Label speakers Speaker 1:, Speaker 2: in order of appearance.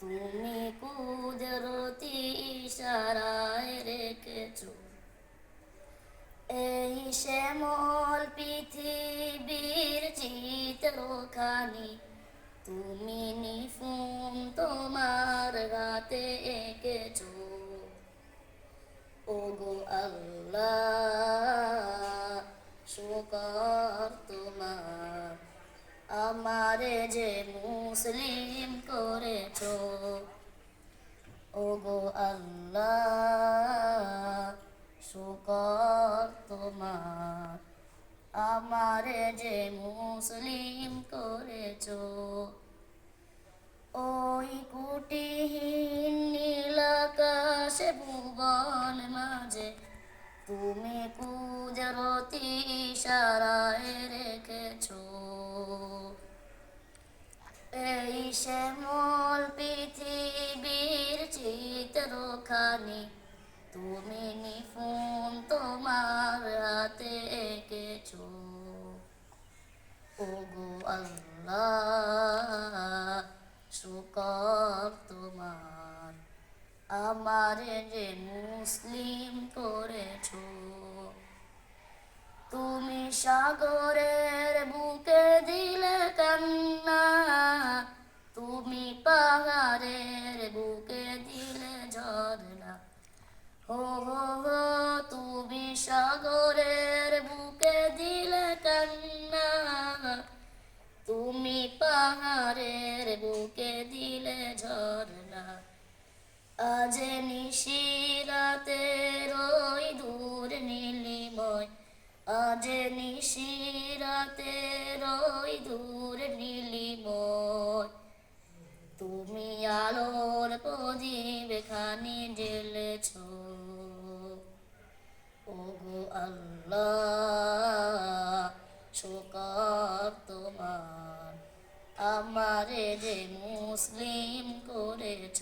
Speaker 1: তুমি কুদরতি ইশারায় রেখেছো। এই শ্যামল পৃথিবীর চিত্রখানি, তুমি নিফুন তোমার হাতে এঁকেছো। ওগো আল্লাহ, শুকর তোমার আমারে যে মুসলিম করেছ, ওগো আল্লাহ, শুকর তোমার। আমারে যে মুসলিম করেছ, ওই কুটিহীন নীলাকাশে ভুবন মাঝে তুমি কুজরতি ইশারায় রেখেছো। এই শ্যামল পৃথিবীর চিত্রখানি। তুমি নিফুন তোমার হাতে এঁকেছো। ওগো আল্লাহ শুকর তোমার। আমারে যে মুসলিম করেছ। তুমি সাগরের তুমি পাহাড়ের বুকে দিলে ঝর্ণা। হো হো হো, তুমি সাগরের বুকে দিলে কান্না। তুমি পাহাড়ের বুকে দিলে ঝর্ণা। আজ নিশিরাতে রই দূর নীলিময়। আজ নিশিরাতে রই দূর নীলিময়। তুমি আলোর প্রদীপ খানি ঢেলেছ ওগো আল্লাহ শোকর তোমার। আমারে যে মুসলিম করেছ।